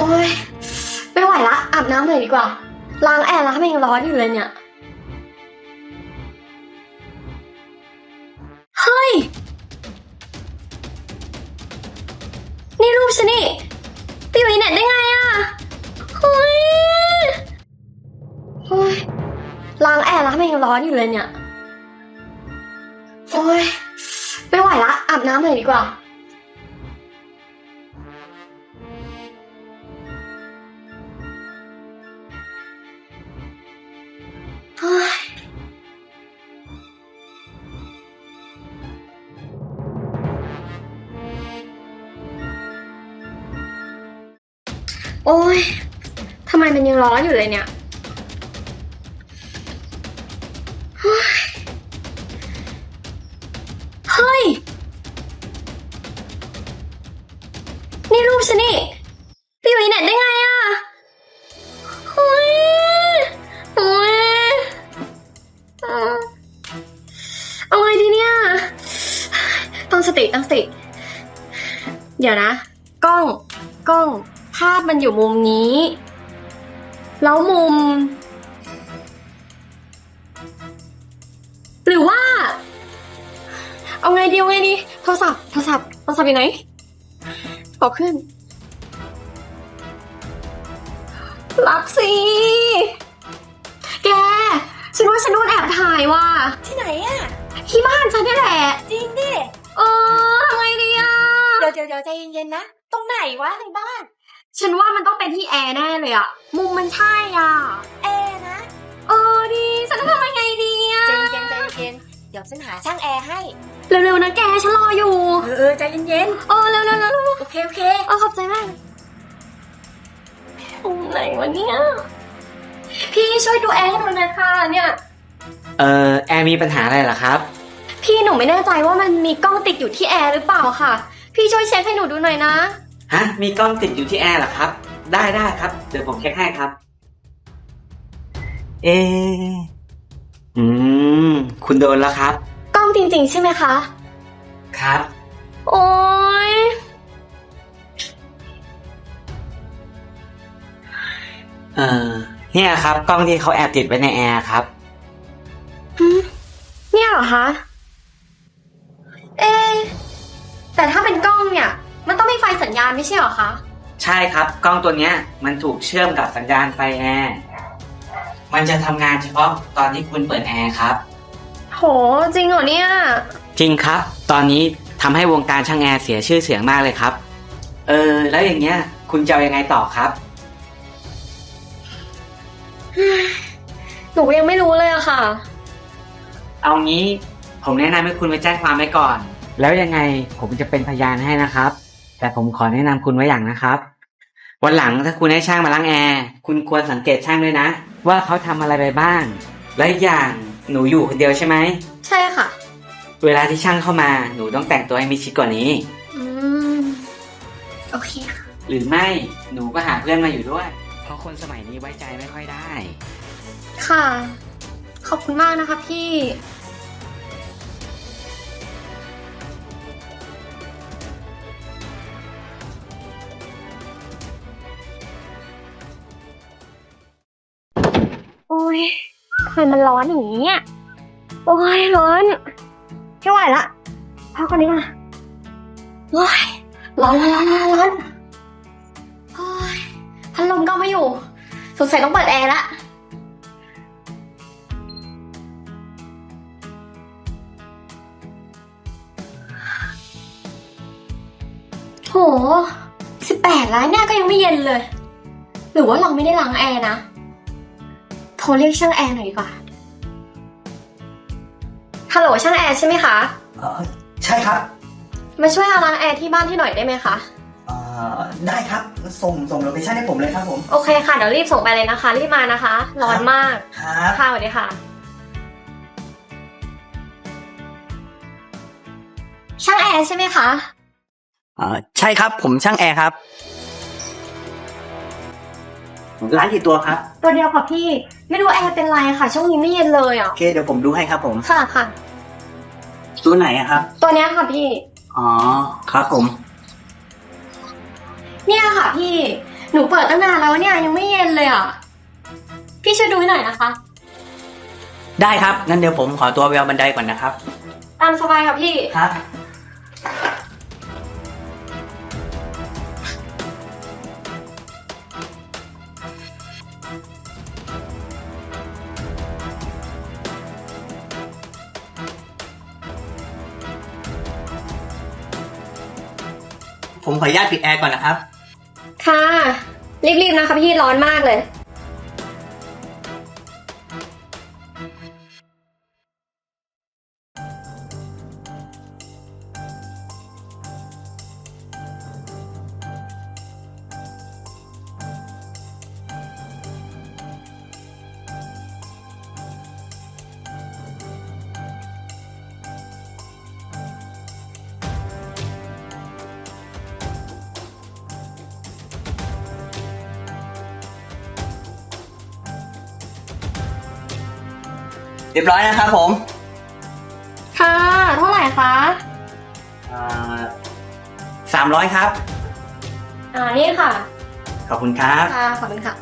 โอ๊ยไม่ไหวละอาบน้ำหน่อยดีกว่า ล้างแอร์แล้วมันยังร้อนอยู่เลยเนี่ย เฮ้ย นี่รูปฉันนี่ไปอยู่ในเน็ตได้ไงอะเฮ้ยโอ๊ยล้างแอร์แล้วมันยังร้อนอยู่เลยเนี่ย โอ๊ยไม่ไหวละอาบน้ำหน่อยดีกว่า โอ้ยทำไมมันยังร้อนอยู่เลยเนี่ย งสติตั้งสติ เดี๋ยวนะ กล้องกล้องภาพมันอยู่มุมนี้ แล้วมุม หรือว่า เอาไงดีเอาไงดีโทรศัพท์โทรศัพท์โทรศัพท์อยู่ไหนบอกขึ้น รับสิแกฉันว่าฉันโดนแอบถ่ายว่ะที่ไหนอะที่บ้านฉันนี่แหละ จริงดิ เออทำไงดีอะ เดี๋ยวเดี๋ยวเดี๋ยวใจเย็นๆนะ ตรงไหนวะในบ้าน ฉันว่ามันต้องเป็นที่แอร์แน่เลยอะ มุมมันใช่อะ แอร์นะ เออดี ฉันจะทำยังไงดีอะ ใจเย็นใจเย็นเดี๋ยวฉันหาช่างแอร์ให้ เร็วๆนะแก ฉันรออยู่ เออเออใจเย็นเออเร็วๆเร็วๆ ๆโอเคโอเคเออขอบใจมากตรงไหนวะเนี่ย พี่ช่วยดูแอร์ให้หน่อยนะคะเนี่ย เอ่อ แอร์มีปัญหาอะไรเหรอครับ พี่หนูไม่แน่ใจว่ามันมีกล้องติดอยู่ที่แอร์หรือเปล่าค่ะ พี่ช่วยเช็คให้หนูดูหน่อยนะ ฮะ มีกล้องติดอยู่ที่แอร์เหรอครับ ได้ได้ครับ เดี๋ยวผมเช็คให้ครับ เอออืม คุณโดนแล้วครับ กล้องจริงๆ ใช่ไหมคะ ครับ โอ๊ย เอ่อเนี่ยครับ กล้องที่เขาแอบติดไว้ในแอร์ครับหึเนี่ยเหรอคะ แต่ถ้าเป็นกล้องเนี่ย มันต้องมีไฟสัญญาณไม่ใช่เหรอคะ ใช่ครับ กล้องตัวเนี้ยมันถูกเชื่อมกับสัญญาณไฟแอร์ มันจะทำงานเฉพาะตอนที่คุณเปิดแอร์ครับ โห จริงเหรอเนี่ย จริงครับ ตอนนี้ทำให้วงการช่างแอร์เสียชื่อเสียงมากเลยครับ เออ แล้วอย่างเงี้ย คุณจะเอายังไงต่อครับ หนูยังไม่รู้เลยอะค่ะ เอางี้ผมแนะนำให้คุณไปแจ้งความไว้ก่อน แล้วยังไงผมจะเป็นพยานให้นะครับ แต่ผมขอแนะนำคุณไว้อย่างนะครับ วันหลังถ้าคุณให้ช่างมาล้างแอร์คุณควรสังเกตช่างด้วยนะ ว่าเขาทำอะไรไปบ้าง และอีกอย่างหนูอยู่คนเดียวใช่ไหม ใช่ค่ะ เวลาที่ช่างเข้ามาหนูต้องแต่งตัวให้มิดชิดกว่านี้ อืม โอเคค่ะ หรือไม่หนูก็หาเพื่อนมาอยู่ด้วย เพราะคนสมัยนี้ไว้ใจไม่ค่อยได้ ค่ะ ขอบคุณมากนะคะพี่ โอ้ยทำไมมันร้อนอย่างนี้อะโอ้ยร้อนไม่ไหวละพักก่อนดีกว่าโอ้ยร้อนร้อนร้อนร้อนร้อนโอ้ยพัดลมก็ไม่อยู่ สงสัยต้องเปิดแอร์ละโหสิบแปดแล้วเนี่ยก็ยังไม่เย็นเลย หรือว่าเราไม่ได้ล้างแอร์นะ โทรเรียกช่างแอร์หน่อยดีกว่า ฮัลโหลช่างแอร์ใช่ไหมคะ เอ่อใช่ครับมาช่วยเอาล้างแอร์ที่บ้านที่หน่อยได้ไหมคะ เอ่อได้ครับส่งส่งโลเคชั่นให้ผมเลยครับผมโอเคค่ะ เดี๋ยวรีบส่งไปเลยนะคะ รีบมานะคะ ร้อนมาก ครับ ค่ะสวัสดีค่ะ ช่างแอร์ใช่ไหมคะ เอ่อใช่ครับผมช่างแอร์ครับ ร้านกี่ตัวครับ ตัวเดียวค่ะพี่ ไม่รู้แอร์เป็นไรค่ะ ช่วงนี้ไม่เย็นเลยอะ โอเคเดี๋ยวผมดูให้ครับผม ค่ะค่ะ ตัวไหนอะครับ ตัวเนี้ยค่ะพี่ อ๋อ ครับผม เนี่ยค่ะพี่ หนูเปิดตั้งนานแล้วเนี่ยยังไม่เย็นเลยอะ พี่ช่วยดูให้หน่อยนะคะ ได้ครับ งั้นเดี๋ยวผมขอตัวไปเอาบันไดก่อนนะครับ ตามสบายค่ะพี่ ครับ ผมขออนุญาตปิดแอร์ก่อนนะครับ ค่ะ รีบๆนะคะพี่ร้อนมากเลย เรียบร้อยนะครับผมค่ะ เท่าไหร่คะสามร้อยครับ อ่า นี่ค่ะ ขอบคุณครับ ค่ะ ขอบคุณค่ะ